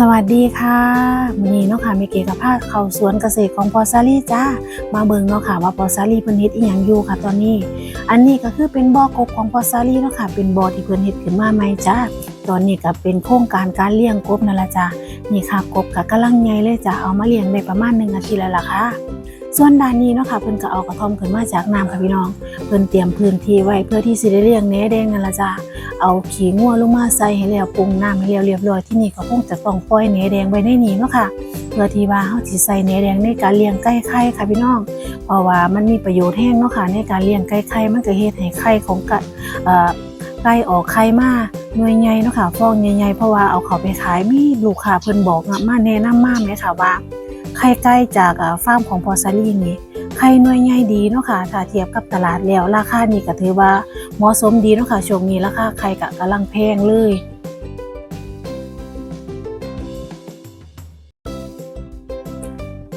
สวัสดีค่ะวันนี้เนาะค่ะมีเกกับภาคเข้าสวนเกษตรของพอซารี่จ้ามาเบิ่งเนาะค่ะว่าพอซารี่เพิ่นเฮ็ดอีหยังอยู่ค่ะตอนนี้ อันนี้ก็คือเป็นบ่อกบของพอซารี่เนาะค่ะเป็นบ่อที่เพิ่นเฮ็ดขึ้นมาใหม่จ้าตอนนี้ก็เป็นโครงการการเลี้ยงกบนั่นละจ้านี่ค่ะกบก็กำลังใหญ่เลยจ้าเอามาเลี้ยงได้ประมาณ1อาทิตย์แล้วล่ะค่ะส่วนด้านนี้เนาะค่ะเพิ่นก็เอากระท่อมขึ้นมาจากน้ำค่ะพี่น้อง เพิ่นเตรียมพื้นที่ไว้เพื่อที่สิได้เลี้ยงแหนแดงนั่นละจ้า เอาขี้งัวลงมาใส่ให้แล้วปรุงน้ำให้แล้วเรียบร้อยที่นี่ก็คงจะต้องปล่อยเนื้อแดงไว้ในนี้เนาะค่ะเพื่อที่ว่าเฮาสิใส่เนื้อแดงในการเลี้ยงไก่ไข่ค่ะพี่น้องเพราะว่ามันมีประโยชน์แห้งเนาะค่ะในการเลี้ยงไก่ไข่มันก็เฮ็ดให้ไข่ของกะเอ่อไก่ออกไข่มาหน่วยใหญ่เนาะค่ะฟองใหญ่ๆเพราะว่าเอาเขาไปขายมีลูกค้าเพิ่นบอกมาแนะนำมาแม่ค่ะว่าไข่ไก่จากอ่าฟาร์มของพอซารีนี่ ไข่หน่วยใหญ่ดีเนาะค่ะถ้าเทียบกับตลาดแล้วราคานี่ก็ถือว่าเหมาะสมดีเนาะค่ะช่วงนี้ราคาไข่กะกำลังแพงเลย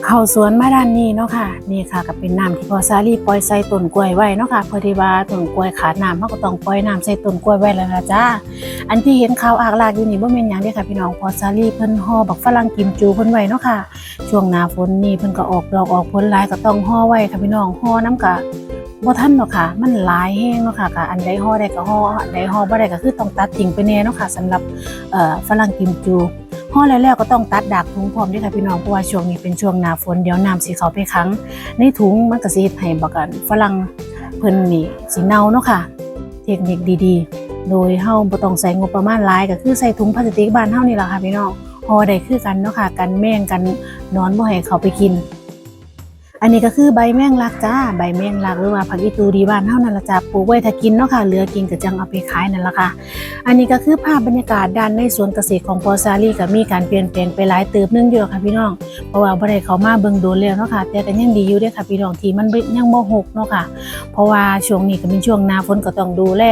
เข้าสวนมาด้านนี้เนาะค่ะนี่ค่ะก็เป็นน้ำที่พอซารีปล่อยใส่ต้นกล้วยไว้เนาะค่ะเพื่อที่ว่าต้นกล้วยขาดน้ำเราก็ต้องปล่อยน้ำใส่ต้นกล้วยไว้แล้วละจ้าอันที่เห็นขาวอากลากอยู่นี่บ่แม่นหยังเด้อค่ะพี่น้องพอซารีเพิ่นห่อบักฝรั่งกิมจูเพิ่นไว้เนาะค่ะช่วงหน้าฝนนี่เพิ่นก็ออกดอกออกผลหลายก็ต้องห่อไว้ค่ะพี่น้องห่อน้ำกะบ่ทันเนาะค่ะ มันหลายแห้งเนาะค่ะก็อันใดห่อได้ก็ห่ออันใดห่อบ่ได้ก็คือต้องตัดทิ้งไปแน่เนาะค่ะสำหรับเอ่อฝรั่งกิมจู ห่อแล้วก็ต้องตัดดักถุงพร้อมด้วยค่ะพี่น้องเพราะว่าช่วงนี้เป็นช่วงหน้าฝนเดี๋ยวน้ำสีเข้าไปขังในถุงมันก็สิเฮ็ดให้บักันฝรั่งเพิ่นนี่สีเน่าเนาะค่ะ เทคนิคดีๆ โดยเฮาบ่ต้องใส่งบประมาณหลายก็คือใส่ถุงพลาสติกบ้านเฮานี่ล่ะค่ะพี่น้องห่อได้คือกันเนาะค่ะกันแมงกันนอนบ่ให้เขาไปกิน อันนี้ก็คือใบแมงลักจ้า ใบแมงลักหรือว่าผักอีตูดีบ้านเฮานั่นละจ้าปลูกไว้ถ้ากินเนาะค่ะ เหลือกินก็จังเอาไปขายนั่นละค่ะ อันนี้ก็คือภาพบรรยากาศด้านในสวนเกษตรของพอซารีก็มีการเปลี่ยนแปลงไปหลายเติบนึงอยู่ค่ะพี่น้อง เพราะว่าบ่ได้เขามาเบิ่งโดนแล้วเนาะค่ะ แต่ก็ยังดีอยู่ด้อค่ะพี่น้องที่มันยังบ่หกเนาะค่ะ เพราะว่าช่วงนี้ก็เป็นช่วงหน้าฝนก็ต้องดูแล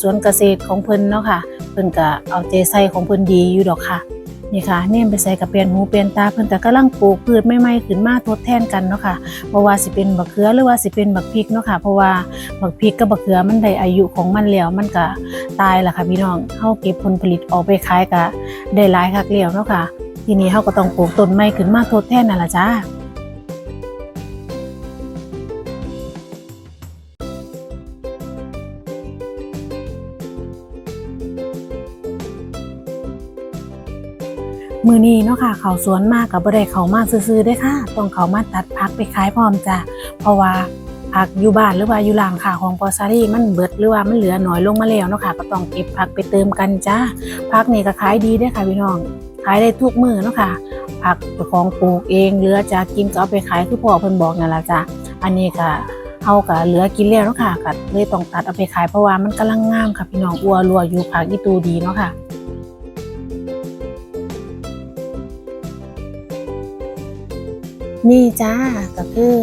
สวนเกษตรของเพิ่นเนาะค่ะ เพิ่นก็เอาใจใส่ของเพิ่นดีอยู่ดอกค่ะ นี่ค่ะเน่มไปใส่กับเปลี่ยนหูเปลี่ยนตาเพิ่นก็กำลังปลูกพืชใหม่ๆขึ้นมาทดแทนกันเนาะค่ะเพราะว่าสิเป็นบักเขือหรือว่าสิเป็นบักพริกเนาะค่ะ เพราะว่าบักพริกกับบักเขือมันได้อายุของมันแล้วมันก็ตายล่ะค่ะพี่น้องเฮาเก็บผลผลิตออกไปขายก็ได้หลายคักแล้วเนาะค่ะ ทีนี้เฮาก็ต้องปลูกต้นไม้ขึ้นมาทดแทนนั่นล่ะจ้า มือนี้เนาะค่ะเขาสวนมากกับบ่ได้เขามาซื้อๆได้ค่ะต้องเขามาตัดพักไปขายพร้อมจ้ะเพราะว่าผักอยู่บ้านหรือว่าอยู่ร้านค้าของปอซารีมันเบิดหรือว่ามันเหลือหน้อยลงมาแล้วเนาะค่ะก็ต้องเก็บผักไปเติมกันจ้าผักนี่ก็ขายดีเด้ค่ะพี่น้องขายได้ทุกมือเนาะค่ะผักของปลูกเองเหลือจากกินก็เอาไปขายคือพ่อเพิ่นบอกนั่นละจ้ะอันนี้ก็เฮาก็เหลือกินแล้วเนาะค่ะก็เลยต้องตัดเอาไปขายเพราะว่ามันกำลังงามค่ะพี่น้องอัวรัวอยู่ผักอีตูดีเนาะค่ะ นี่จ้าก็คือ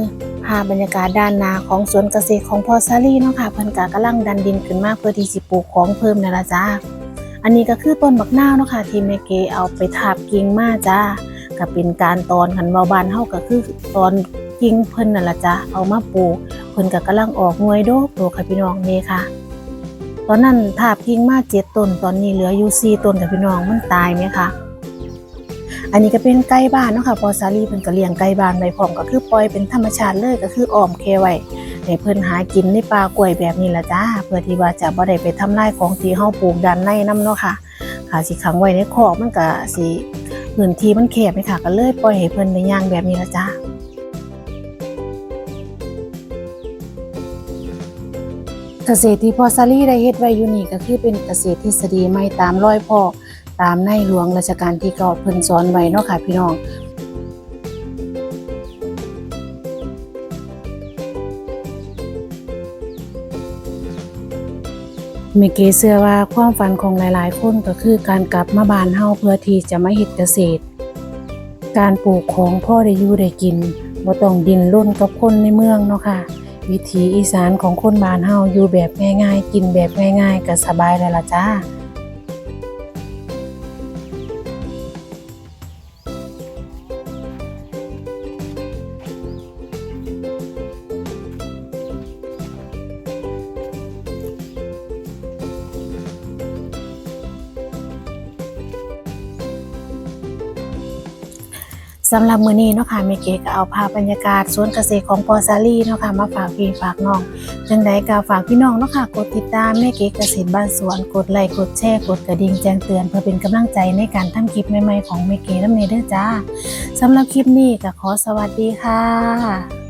ภาพบรรยากาศด้านนาของสวนเกษตรของพอซารีเนาะค่ะเพิ่นก็กำลังดันดินขึ้นมาเพื่อที่สิปลูกของเพิ่มนั่นละจ้า อันนี้ก็คือต้นบักนาวเนาะค่ะที่แม่เกเอาไปทาบกิ่งมาจ้าก็เป็นการตอนคันเว้าบานเฮาก็คือตอนกิ่งเพิ่นนั่นละจ้าเอามาปลูกเพิ่นก็กำลังออกหน่วยโดกโดค่ะพี่น้องนี่ค่ะ ตอนนั้นทาบกิ่งมาเจ็ดต้นตอนนี้เหลืออยู่สี่ต้นค่ะพี่น้องมันตายไหมคะ อันนี้ก็เป็นไก่บ้านเนาะค่ะพอซารีเพิ่นก็เลี้ยงไก่บ้านไว้พร้อมก็คือปล่อยเป็นธรรมชาติเลยก็คืออ้อมแคไว้ให้เพิ่นหากินในป่ากล้วยแบบนี้ละจ้า เพื่อที่ว่าจะบ่ได้ไปทำลายของที่เฮาปลูกด้านในนํเนาะค่ะค่ะสิขังไว้ในคอกมันก็สิพื้นที่มันแคบไหมค่ะก็เลยปล่อยให้เพิ่นได้ย่างแบบนี้ละจ้าเกษตรที่พอซารีได้เฮ็ดไว้อยู่นี่ก็คือเป็นเกษตรทฤษฎีใหม่ตามรอยพ่อ ตามในหลวงรัชกาลที่เก้าเพิ่นสอนไว้เนาะค่ะพี่น้องเมเกเชื่อว่าความฝันของหลายๆ คนก็คือการกลับมาบ้านเฮาเพื่อที่จะมาเฮ็ดเกษตร การปลูกของพ่อได้อยู่ได้กินบ่ต้องดินร่นกับคนในเมืองเนาะค่ะ วิถีอีสานของคนบ้านเฮาอยู่แบบง่ายๆ กินแบบง่ายๆก็สบายแล้วล่ะจ้า สำหรับมื้อนี้เนาะค่ะเมเก๋ก็เอาภาพบรรยากาศสวนเกษตรของปอซาลีเนาะค่ะมาฝากพี่ฝากน้องจังไดก็ฝากพี่น้องเนาะค่ะกดติดตามเมเก๋เกษตรบ้านสวนกดไลค์กดแชร์กดกระดิ่งแจ้งเตือนเพื่อเป็นกำลังใจในการทำคลิปใหม่ๆของเมเก๋นำเนเด้อจ้าสำหรับคลิปนี้ก็ขอสวัสดีค่ะ